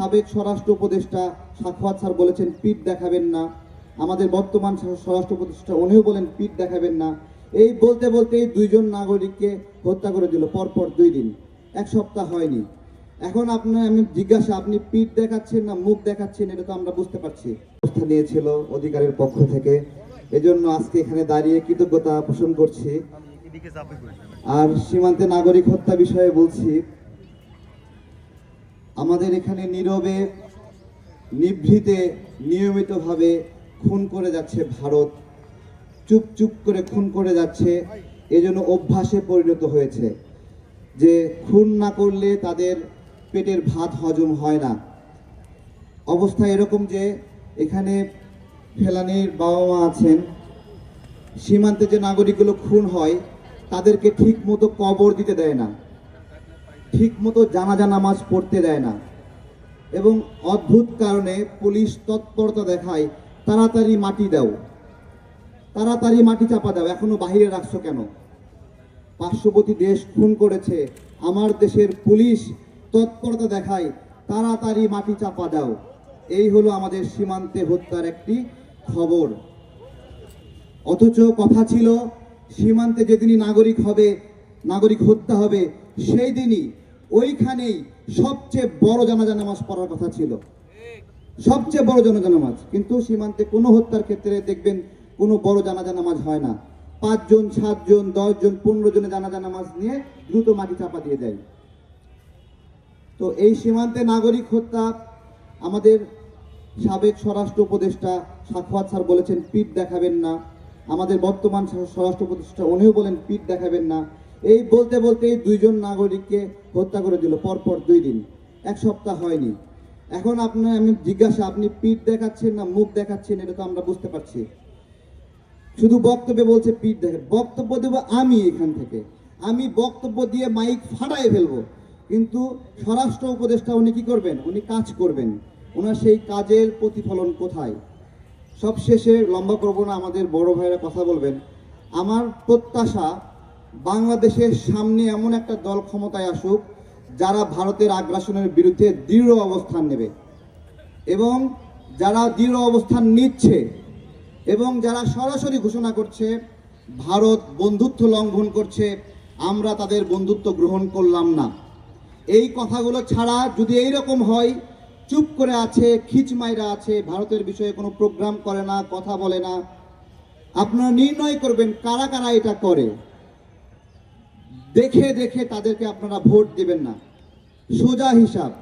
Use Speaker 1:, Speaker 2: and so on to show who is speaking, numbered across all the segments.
Speaker 1: সাবেক স্বরাষ্ট্র উপদেষ্টা সাক্ষাৎ স্যার বলেছেন, পিঠ দেখাবেন না। আমাদের বর্তমান স্ব- স্বরাষ্ট্র উপদেষ্টা উনিও বলেন, পিঠ দেখাবেন না। এই বলতে বলতে এই দুইজন নাগরিককে হত্যা করে দিল, পরপর দুই দিন। এক সপ্তাহ হয়নি। এখন আপনার আমি জিজ্ঞাসা, আপনি পিঠ দেখাচ্ছেন না মুখ দেখাচ্ছেন, এটা তো আমরা বুঝতে পারছি। ব্যবস্থা নিয়েছিল অধিকারের পক্ষ থেকে। এজন্য আজকে এখানে দাঁড়িয়ে কৃতজ্ঞতা পোষণ করছি। আর সীমান্তে নাগরিক হত্যা বিষয়ে বলছি আমাদের এখানে নীরবে, নিভৃতে, নিয়মিতভাবে খুন করে যাচ্ছে ভারত। চুপ চুপ করে খুন করে যাচ্ছে, এজন্য অভ্যাসে পরিণত হয়েছে। যে খুন না করলে তাদের পেটের ভাত হজম হয় না। অবস্থা এরকম যে এখানে ফেলানির বাবা মা আছেন, সীমান্তে যে নাগরিকগুলো খুন হয়, তাদেরকে ঠিক মতো কবর দিতে দেয় না। ঠিক মতো জানাজা নামাজ পড়তে দেয় না। এবং অদ্ভুত কারণে পুলিশ তৎপরতা দেখায়, তাড়াতাড়ি মাটি দাও। তাড়াতাড়ি মাটি চাপা দাও, এখনও বাহিরে রাখছো কেন? পার্শ্ববর্তী দেশ খুন করেছে, আমার দেশের পুলিশ তৎপরতা দেখায়, তাড়াতাড়ি মাটি চাপা দাও। এই হলো আমাদের সীমান্তে হত্যার একটি খবর। অথচ কথা ছিল, সীমান্তে যেদিনই নাগরিক হবে, নাগরিক হত্যা হবে, সেই দিনই ওইখানেই সবচেয়ে বড় জানাজা নামাজ পড়ার কথা ছিল। সবচেয়ে বড় জানাজা নামাজ। কিন্তু সীমান্তে কোনো হত্যার ক্ষেত্রে দেখবেন কোনো বড় জানাজা নামাজ হয় না। পাঁচজন, সাতজন, দশজন পনেরো জনে জানাজা নামাজ নিয়ে দ্রুত মাটি চাপা দিয়ে দেয়। তো এই সীমান্তে নাগরিক হত্যা আমাদের সাবেক স্বরাষ্ট্র উপদেষ্টা সাক্ষাৎ স্যার বলেছেন, পিঠ দেখাবেন না। আমাদের বর্তমান স্বরাষ্ট্র উপদেষ্টা উনিও বলেন, পিঠ দেখাবেন না। এই বলতে বলতে এই দুইজন নাগরিককে হত্যা করে দিল, পরপর দুই দিন। এক সপ্তাহ হয়নি। এখন আপনার আমি জিজ্ঞাসা, আপনি পিঠ দেখাচ্ছেন না মুখ দেখাচ্ছেন, এটা তো আমরা বুঝতে পারছি। শুধু বক্তব্যে বলছে পিঠ দেখে। বক্তব্য দেবো আমি এখান থেকে। আমি বক্তব্য দিয়ে মাইক ফাটাই ফেলব। কিন্তু স্বরাষ্ট্র উপদেষ্টা উনি কি করবেন? উনি কাজ করবেন। ওনার সেই কাজের প্রতিফলন কোথায়? সবশেষে লম্বা করব না, আমাদের বড় ভাইয়েরা কথা বলবেন। আমার প্রত্যাশা বাংলাদেশের সামনে এমন একটা দল ক্ষমতায় আসুক, যারা ভারতের আগ্রাসনের বিরুদ্ধে দৃঢ় অবস্থান নেবে। এবং যারা দৃঢ় অবস্থান নিচ্ছে এবং যারা সরাসরি ঘোষণা করছে, ভারত বন্ধুত্ব লঙ্ঘন করছে, আমরা তাদের বন্ধুত্ব গ্রহণ করলাম না। এই কথাগুলো ছাড়া যদি এই রকম হয়, চুপ করে আছে খিচমাইরা আছে, ভারতের বিষয়ে কোনো প্রোগ্রাম করে না, কথা বলে না, আপনারা নির্ণয় করবেন কারা কারা এটা করে। দেখে দেখে তাদেরকে আপনারা ভোট দিবেন না। সোজা হিসাব,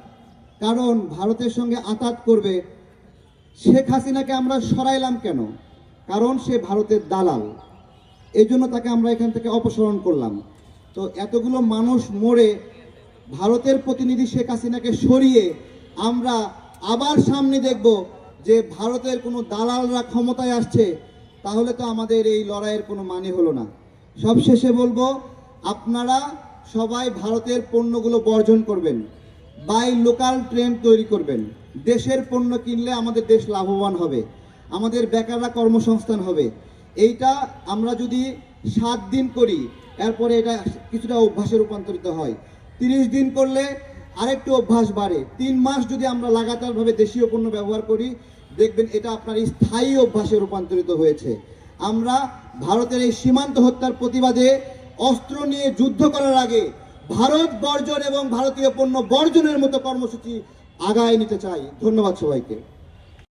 Speaker 1: কারণ ভারতের সঙ্গে আতাত করবে শেখ হাসিনাকে আমরা সরাইলাম কেন? কারণ সে ভারতের দালাল। এই জন্য তাকে আমরা এখান থেকে অপসারণ করলাম। তো এতগুলো মানুষ মরে ভারতের প্রতিনিধি শেখ হাসিনাকে সরিয়ে আমরা আবার সামনে দেখব যে ভারতের কোনো দালালরা ক্ষমতায় আসছে, তাহলে তো আমাদের এই লড়াইয়ের কোনো মানে হলো না। সবশেষে বলব আপনারা সবাই ভারতের পণ্যগুলো বর্জন করবেন বাই লোকাল ট্রেন তৈরি করবেন। দেশের পণ্য কিনলে আমাদের দেশ লাভবান হবে, আমাদের বেকাররা কর্মসংস্থান হবে। এইটা আমরা যদি সাত দিন করি, এরপরে এটা কিছুটা অভ্যাসে রূপান্তরিত হয়। তিরিশ দিন করলে আরেকটু অভ্যাস বাড়ে। তিন মাস যদি আমরা লাগাতারভাবে দেশীয় পণ্য ব্যবহার করি, দেখবেন এটা আপনার স্থায়ী অভ্যাসে রূপান্তরিত হয়েছে। আমরা ভারতের এই সীমান্ত হত্যার প্রতিবাদে অস্ত্র নিয়ে যুদ্ধ করার আগে ভারত বর্জন এবং ভারতীয় পণ্য বর্জনের মতো কর্মসূচি আগায় নিতে চাই। ধন্যবাদ সবাইকে।